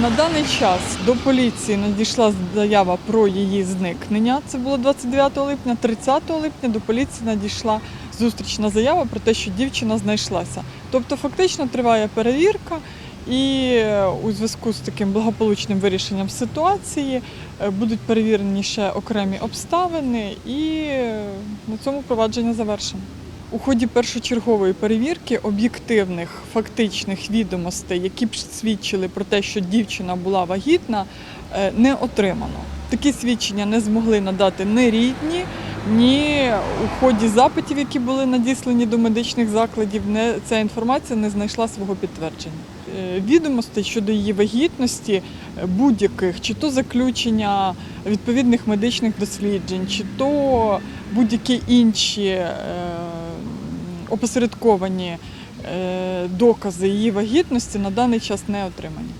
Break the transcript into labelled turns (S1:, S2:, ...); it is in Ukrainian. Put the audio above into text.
S1: На даний час до поліції надійшла заява про її зникнення. Це було 29 липня. 30 липня до поліції надійшла зустрічна заява про те, що дівчина знайшлася. Тобто, фактично триває перевірка, і е, у зв'язку з таким благополучним вирішенням ситуації е, будуть перевірені ще окремі обставини, і е, на цьому провадження завершено. У ході першочергової перевірки об'єктивних фактичних відомостей, які б свідчили про те, що дівчина була вагітна, е, не отримано. Такі свідчення не змогли надати ні рідні, ні у ході запитів, які були надіслані до медичних закладів, не, ця інформація не знайшла свого підтвердження. Е, Відомостей щодо її вагітності е, будь-яких, чи то заключення відповідних медичних досліджень, чи то будь-які інші опосередковані е, докази її вагітності на даний час не отримані.